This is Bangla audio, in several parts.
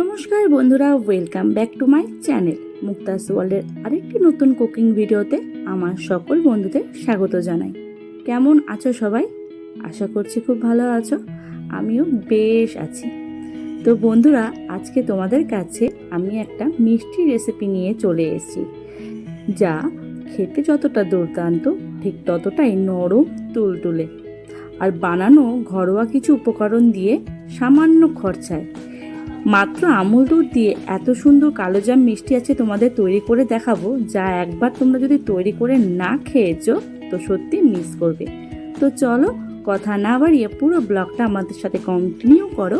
নমস্কার বন্ধুরা welcome back to my channel Mukta's ওয়ার্ল্ডের আরেকটি নতুন কুকিং ভিডিওতে আমার সকল বন্ধুদের স্বাগত জানাই। কেমন আছো সবাই? আশা করছি খুব ভালো আছো। আমিও বেশ আছি। তো বন্ধুরা, আজকে তোমাদের কাছে আমি একটা মিষ্টি রেসিপি নিয়ে চলে এসেছি, যা খেতে যতটা দুর্দান্ত, ঠিক ততটাই নরম, তুলতুলে। আর বানানো ঘরোয়া কিছু উপকরণ দিয়ে সামান্য খরচায় মাত্র আমুল দুধ দিয়ে এত সুন্দর কালোজাম মিষ্টি আছে তোমাদের তৈরি করে দেখাবো, যা একবার তোমরা যদি তৈরি করে না খেয়েছো, তো সত্যি মিস করবে। তো চলো, কথা না বাড়িয়ে পুরো ব্লগটা আমাদের সাথে কন্টিনিউ করো।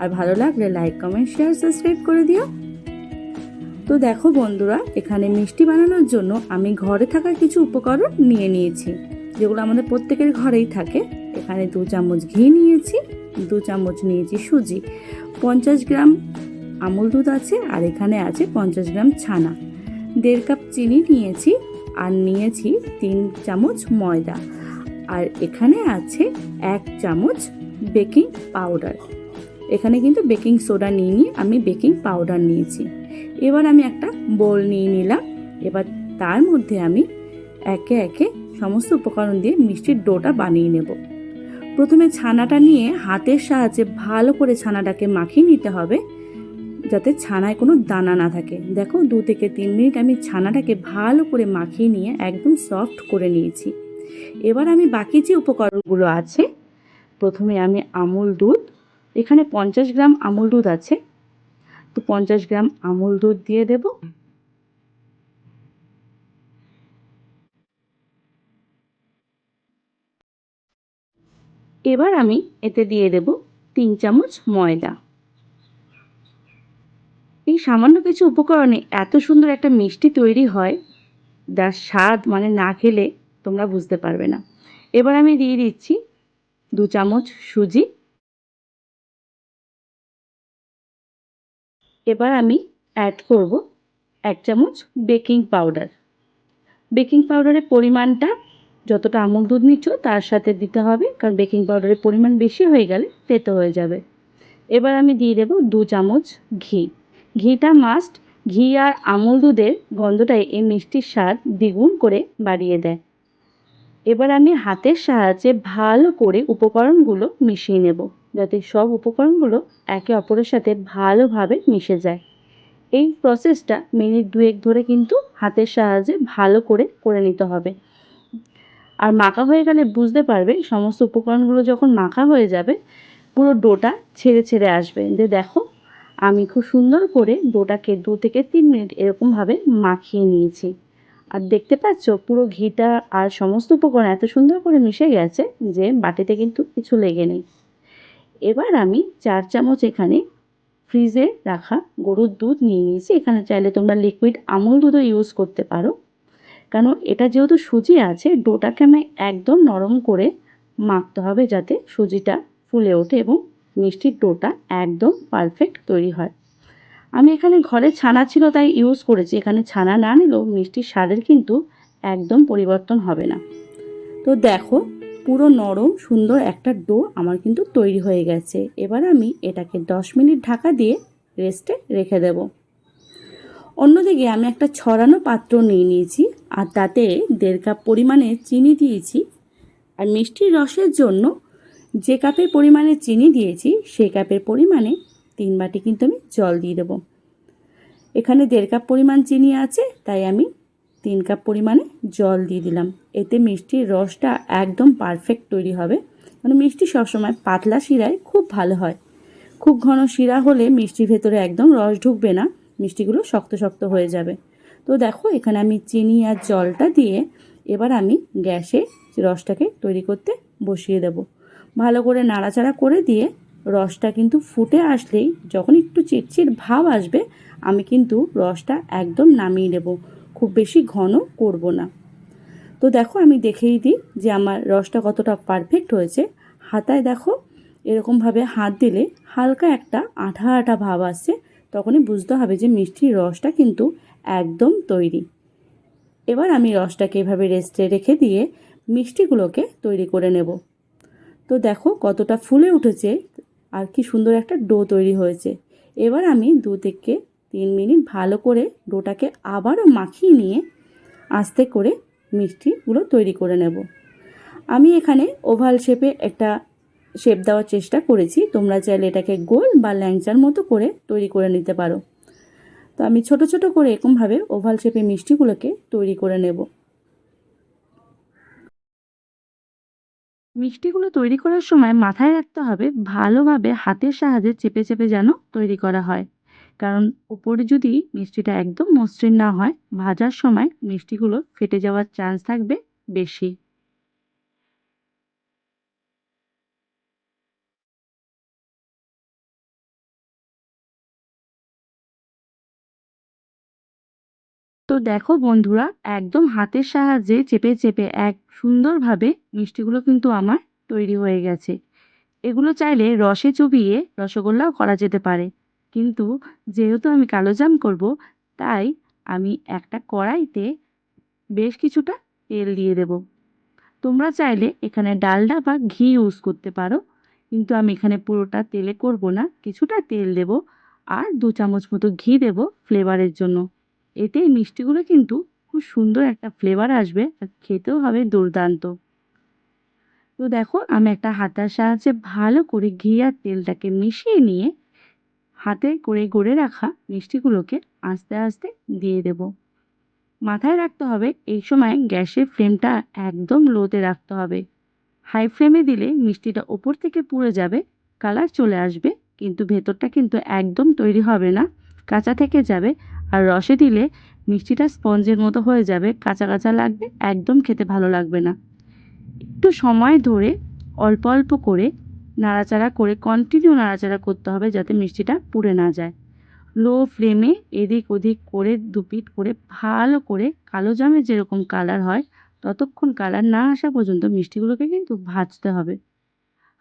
আর ভালো লাগলে লাইক কমেন্ট শেয়ার সাবস্ক্রাইব করে দিও। তো দেখো বন্ধুরা, এখানে মিষ্টি বানানোর জন্য আমি ঘরে থাকা কিছু উপকরণ নিয়ে নিয়েছি, যেগুলো আমাদের প্রত্যেকের ঘরেই থাকে। এখানে দু চামচ ঘি নিয়েছি, দু চামচ নিয়েছি সুজি। পঞ্চাশ গ্রাম আমুল দুধ আছে আর এখানে আছে পঞ্চাশ গ্রাম ছানা। দেড় কাপ চিনি নিয়েছি আর নিয়েছি তিন চামচ ময়দা। আর এখানে আছে এক চামচ বেকিং পাউডার। এখানে কিন্তু বেকিং সোডা নিয়ে নিয়ে আমি বেকিং পাউডার নিয়েছি। এবার আমি একটা বোল নিয়ে নিলাম। এবার তার মধ্যে আমি একে একে সমস্ত উপকরণ দিয়ে মিষ্টির ডোটা বানিয়ে নেব। প্রথমে ছানাটা নিয়ে হাতের সাহায্যে ভালো করে ছানাটাকে মাখিয়ে নিতে হবে, যাতে ছানায় কোনো দানা না থাকে। দেখো, দু থেকে তিন মিনিট আমি ছানাটাকে ভালো করে মাখিয়ে নিয়ে একদম সফট করে নিয়েছি। এবার আমি বাকি যে উপকরণগুলো আছে, প্রথমে আমি আমুল দুধ। এখানে পঞ্চাশ গ্রাম আমুল দুধ আছে। তো পঞ্চাশ গ্রাম আমুল দুধ দিয়ে দেব। এবার আমি এতে দিয়ে দেব তিন চামচ ময়দা। এই সামান্য কিছু উপকরণে এত সুন্দর একটা মিষ্টি তৈরি হয়, যার স্বাদ মানে না খেলে তোমরা বুঝতে পারবে না। এবার আমি দিয়ে দিচ্ছি দু চামচ সুজি। এবার আমি অ্যাড করব এক চামচ বেকিং পাউডার বেকিং পাউডারের পরিমাণটা যতটা আমুল দুধ নিচ্ছ তার সাথে দিতে হবে, কারণ বেকিং পাউডারের পরিমাণ বেশি হয়ে গেলে তেতো হয়ে যাবে। এবার আমি দিয়ে দেবো দু চামচ ঘি। ঘিটা মাস্ট ঘি আর আমুল দুধের গন্ধটাই এই মিষ্টির স্বাদ দ্বিগুণ করে বাড়িয়ে দেয়। এবার আমি হাতের সাহায্যে ভালো করে উপকরণগুলো মিশিয়ে নেব, যাতে সব উপকরণগুলো একে অপরের সাথে ভালোভাবে মিশে যায়। এই প্রসেসটা মিনিট দুয়েক ধরে কিন্তু হাতের সাহায্যে ভালো করে করে নিতে হবে। আর মাখা হয়ে গেলে বুঝতে পারবে সমস্ত উপকরণগুলো যখন মাখা হয়ে যাবে, পুরো ডোটা ছেড়ে ছেড়ে আসবে। যে দেখো, আমি খুব সুন্দর করে ডোটাকে দু থেকে তিন মিনিট এরকমভাবে মাখিয়ে নিয়েছি। আর দেখতে পাচ্ছ, পুরো ঘিটা আর সমস্ত উপকরণ এত সুন্দর করে মিশে গেছে যে বাটিতে কিন্তু কিছু লেগে নেই। এবার আমি চার চামচ এখানে ফ্রিজে রাখা গরুর দুধ নিয়ে নিয়েছি। এখানে চাইলে তোমরা লিকুইড আমুল দুধও ইউজ করতে পারো। কারণ এটা যেহেতু সুজি আছে, ডোটাকে আমি একদম নরম করে মাখতে হবে যাতে সুজিটা ফুলে ওঠে এবং মিষ্টির ডোটা একদম পারফেক্ট তৈরি হয়। আমি এখানে ঘরে ছানা ছিল তাই ইউজ করেছি, এখানে ছানা না নিলেও মিষ্টির স্বাদের কিন্তু একদম পরিবর্তন হবে না। তো দেখো, পুরো নরম সুন্দর একটা ডো আমার কিন্তু তৈরি হয়ে গেছে। এবার আমি এটাকে দশ মিনিট ঢাকা দিয়ে রেস্টে রেখে দেব। অন্যদিকে আমি একটা ছড়ানো পাত্র নিয়ে নিয়েছি। আর তাতে দেড় কাপ পরিমাণে চিনি দিয়েছি। আর মিষ্টির রসের জন্য যে কাপের পরিমাণে চিনি দিয়েছি, সেই কাপের পরিমাণে তিন বাটি কিন্তু আমি জল দিয়ে দেবো। এখানে দেড় কাপ পরিমাণ চিনি আছে, তাই আমি তিন কাপ পরিমাণে জল দিয়ে দিলাম। এতে মিষ্টির রসটা একদম পারফেক্ট তৈরি হবে। মানে মিষ্টি সবসময় পাতলা শিরায় খুব ভালো হয়। খুব ঘন শিরা হলে মিষ্টির ভেতরে একদম রস ঢুকবে না, মিষ্টিগুলো শক্ত শক্ত হয়ে যাবে। তো দেখো, এখানে আমি চিনি আর জলটা দিয়ে এবার আমি গ্যাসে রসটাকে তৈরি করতে বসিয়ে দেব। ভালো করে নাড়াচাড়া করে দিয়ে রসটা কিন্তু ফুটে আসলেই যখন একটু চিটচিট ভাব আসবে, আমি কিন্তু রসটা একদম নামিয়ে নেব। খুব বেশি ঘন করব না। তো দেখো, আমি দেখেই দিই যে আমার রসটা কতটা পারফেক্ট হয়েছে। হাতায় দেখো, এরকমভাবে হাত দিলে হালকা একটা আঠা আঠা ভাব আসছে। তখনই বুঝতে হবে যে মিষ্টির রসটা কিন্তু একদম তৈরি। এবার আমি রসটাকে এভাবে রেস্টে রেখে দিয়ে মিষ্টিগুলোকে তৈরি করে নেব। তো দেখো কতটা ফুলে উঠেছে আর কি সুন্দর একটা ডো তৈরি হয়েছে। এবার আমি দু থেকে তিন মিনিট ভালো করে ডোটাকে আবারও মাখিয়ে নিয়ে আস্তে করে মিষ্টিগুলো তৈরি করে নেব। আমি এখানে ওভাল শেপে একটা শেপ দেওয়ার চেষ্টা করেছি। তোমরা চাইলে এটাকে গোল বা ল্যাংচার মতো করে তৈরি করে নিতে পারো। তো আমি ছোট ছোট করে এরকমভাবে ওভাল শেপে মিষ্টিগুলোকে তৈরি করে নেব। মিষ্টিগুলো তৈরি করার সময় মাথায় রাখতে হবে ভালোভাবে হাতের সাহায্যে চেপে চেপে যেন তৈরি করা হয়। কারণ উপরে যদি মিষ্টিটা একদম মসৃণ না হয়, ভাজার সময় মিষ্টিগুলো ফেটে যাওয়ার চান্স থাকবে বেশি। তো দেখো বন্ধুরা, একদম হাতের সাহায্যে চেপে চেপে এক সুন্দরভাবে মিষ্টিগুলো কিন্তু আমার তৈরি হয়ে গেছে। এগুলো চাইলে রসে চুবিয়ে রসগোল্লাও করা যেতে পারে। কিন্তু যেহেতু আমি কালো জাম করব, তাই আমি একটা কড়াইতে বেশ কিছুটা তেল দিয়ে দেব। তোমরা চাইলে এখানে ডালডা বা ঘি ইউজ করতে পারো, কিন্তু আমি এখানে পুরোটা তেলে করব না, কিছুটা তেল দেব আর দু চামচ মতো ঘি দেব ফ্লেভারের জন্য। এতে এই মিষ্টিগুলো কিন্তু খুব সুন্দর একটা ফ্লেভার আসবে আর খেতেও হবে দুর্দান্ত। তো দেখো, আমি একটা হাতার সাহায্যে ভালো করে ঘি আর তেলটাকে মিশিয়ে নিয়ে হাতে করে গড়ে রাখা মিষ্টিগুলোকে আস্তে আস্তে দিয়ে দেব। মাথায় রাখতে হবে, এই সময় গ্যাসের ফ্লেমটা একদম লোতে রাখতে হবে। হাই ফ্লেমে দিলে মিষ্টিটা ওপর থেকে পুড়ে যাবে, কালার চলে আসবে, কিন্তু ভেতরটা কিন্তু একদম তৈরি হবে না, কাঁচা থেকে যাবে আর রসে দিলে মিষ্টিটা স্পঞ্জের মতো হয়ে যাবে, কাঁচা কাঁচা লাগবে, একদম খেতে ভালো লাগবে না। একটু সময় ধরে অল্প অল্প করে নাড়াচাড়া করে কন্টিনিউ নাড়াচাড়া করতে হবে যাতে মিষ্টিটা পুড়ে না যায়। লো ফ্লেমে এদিক ওদিক করে দুপিট করে ভালো করে কালো জামের যেরকম কালার হয়, ততক্ষণ কালার না আসা পর্যন্ত মিষ্টিগুলোকে কিন্তু ভাজতে হবে।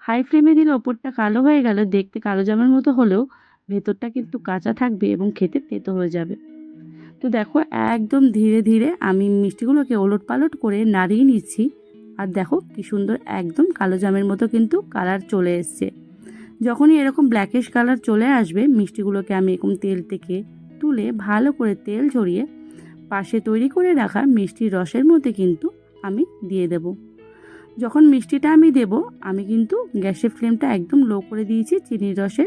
হাই ফ্লেমে দিলে ওপরটা কালো হয়ে গেল, দেখতে কালো জামের মতো হলেও ভেতরটা কিন্তু কাঁচা থাকবে এবং খেতে তেতো হয়ে যাবে। তো দেখো একদম ধীরে ধীরে আমি মিষ্টিগুলোকে ওলট পালট করে নাড়িয়ে নিচ্ছি। আর দেখো কি সুন্দর একদম কালো জামের মতো কিন্তু কালার চলে এসছে। যখনই এরকম ব্ল্যাকিশ কালার চলে আসবে মিষ্টিগুলোকে আমি এরকম তেল থেকে তুলে ভালো করে তেল ঝরিয়ে পাশে তৈরি করে রাখা মিষ্টির রসের মধ্যে কিন্তু আমি দিয়ে দেব। যখন মিষ্টিটা আমি দেব আমি কিন্তু গ্যাসের ফ্লেমটা একদম লো করে দিয়েছি চিনির রসে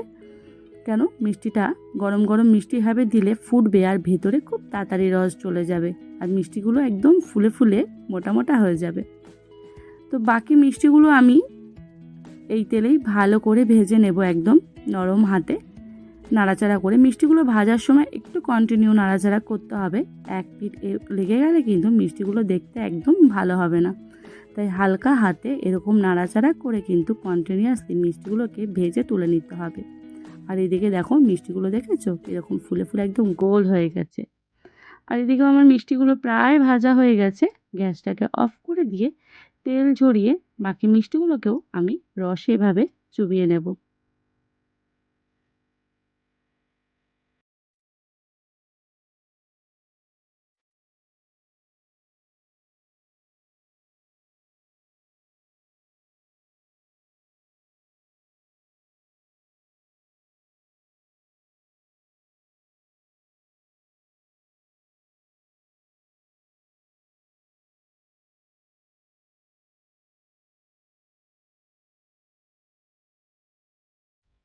কেন? মিষ্টিটা গরম গরম মিষ্টি হবে দিলে ফুটবে আর ভেতরে খুব তাড়াতাড়ি রস চলে যাবে আর মিষ্টিগুলো একদম ফুলে ফুলে মোটা মোটা হয়ে যাবে। তো বাকি মিষ্টিগুলো আমি এই তেলেই ভালো করে ভেজে নেব একদম নরম হাতে। নাড়াচাড়া করে মিষ্টিগুলো ভাজার সময় একটু কন্টিনিউ নাড়াচাড়া করতে হবে। এক পিঠ লেগে গেলে কিন্তু মিষ্টিগুলো দেখতে একদম ভালো হবে না। তাই হালকা হাতে এরকম নাড়াচাড়া করে কিন্তু কন্টিনিউয়াসলি মিষ্টিগুলোকে ভেজে তুলে নিতে হবে। আর এদিকে দেখো মিষ্টিগুলো দেখেছ? এরকম ফুলে ফুলে একদম গোল হয়ে গেছে। আর এদিকেও আমার মিষ্টিগুলো প্রায় ভাজা হয়ে গেছে। গ্যাসটাকে অফ করে দিয়ে তেল ঝরিয়ে বাকি মিষ্টিগুলোকেও আমি রসে এভাবে চুবিয়ে নেব।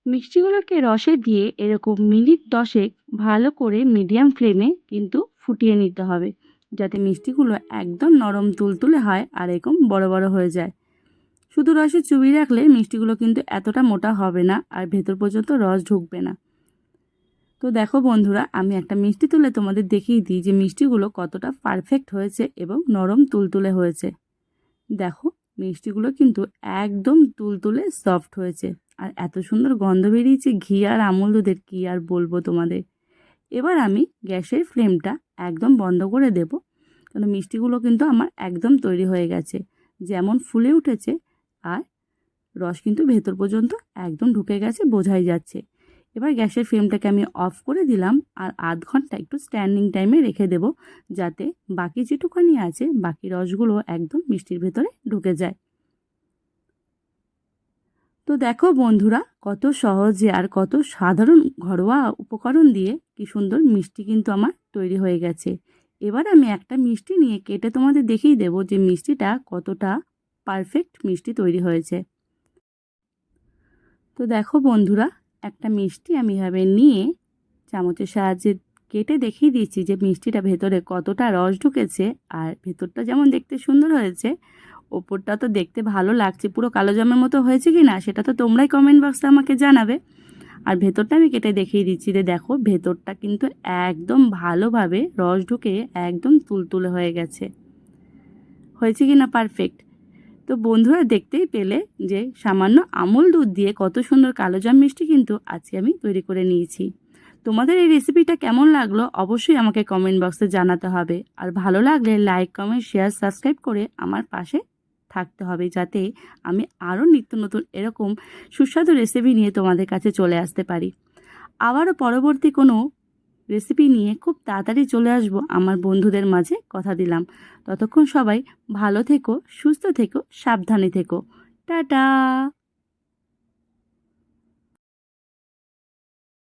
মিষ্টিগুলোকে রসে দিয়ে এরকম মিনিট দশেক ভালো করে মিডিয়াম ফ্লেমে কিন্তু ফুটিয়ে নিতে হবে, যাতে মিষ্টিগুলো একদম নরম তুলতুলে হয় আর এরকম বড় বড় হয়ে যায়। শুধু রসে চুবিয়ে রাখলে মিষ্টিগুলো কিন্তু এতটা মোটা হবে না আর ভেতর পর্যন্ত রস ঢুকবে না। তো দেখো বন্ধুরা, আমি একটা মিষ্টি তুলে তোমাদের দেখিয়ে দিই যে মিষ্টিগুলো কতটা পারফেক্ট হয়েছে এবং নরম তুলতুলে হয়েছে। দেখো, মিষ্টিগুলো কিন্তু একদম তুলতুলে সফট হয়েছে। আর এত সুন্দর গন্ধ বেরিয়েছে, ঘি আর আমুল দুধের, কী আর বলব তোমাদের? এবার আমি গ্যাসের ফ্লেমটা একদম বন্ধ করে দেব। কারণ মিষ্টিগুলো কিন্তু আমার একদম তৈরি হয়ে গেছে, যেমন ফুলে উঠেছে আর রস কিন্তু ভেতর পর্যন্ত একদম ঢুকে গেছে, বোঝাই যাচ্ছে। এবার গ্যাসের ফ্লেমটাকে আমি অফ করে দিলাম আর আধ ঘণ্টা একটু স্ট্যান্ডিং টাইমে রেখে দেব, যাতে বাকি যেটুখানি আছে, বাকি রসগুলো একদম মিষ্টির ভেতরে ঢুকে যায়। তো দেখো বন্ধুরা, কত সহজে আর কত সাধারণ ঘরোয়া উপকরণ দিয়ে কি সুন্দর মিষ্টি কিন্তু আমার তৈরি হয়ে গেছে। এবার আমি একটা মিষ্টি নিয়ে কেটে তোমাদের দেখিয়ে দেবো যে মিষ্টিটা কতটা পারফেক্ট মিষ্টি তৈরি হয়েছে। তো দেখো বন্ধুরা, একটা মিষ্টি আমি এভাবে নিয়ে চামচের সাহায্যে কেটে দেখিয়ে দিচ্ছি যে মিষ্টিটা ভেতরে কতটা রস ঢুকেছে আর ভেতরটা যেমন দেখতে সুন্দর হয়েছে ওপরটা তো দেখতে ভালো লাগছে। পুরো কালো জামের মতো হয়েছে কি না? সেটা তো তোমরাই কমেন্ট বক্সে আমাকে জানাবে। আর ভেতরটা আমি কেটে দেখিয়ে দিচ্ছি যে দেখো, ভেতরটা কিন্তু একদম ভালোভাবে রস ঢুকে একদম তুলতুলে হয়ে গেছে। হয়েছে কি না? পারফেক্ট তো বন্ধুরা, দেখতেই পেলে যে সামান্য আমুল দুধ দিয়ে কত সুন্দর কালো জাম মিষ্টি কিন্তু আজকে আমি তৈরি করে নিয়েছি। তোমাদের এই রেসিপিটা কেমন লাগল অবশ্যই আমাকে কমেন্ট বক্সে জানাতে হবে। আর ভালো লাগলে লাইক কমেন্ট শেয়ার সাবস্ক্রাইব করে আমার পাশে থাকতে হবে যাতে আমি আরও নিত্য নতুন এরকম সুস্বাদু রেসিপি নিয়ে তোমাদের কাছে চলে আসতে পারি। আবারও পরবর্তী কোনো রেসিপি নিয়ে খুব তাড়াতাড়ি চলে আসব আমার বন্ধুদের মাঝে কথা দিলাম। ততক্ষণ সবাই ভালো থেকো, সুস্থ থেকো, সাবধানে থেকো। টাটা!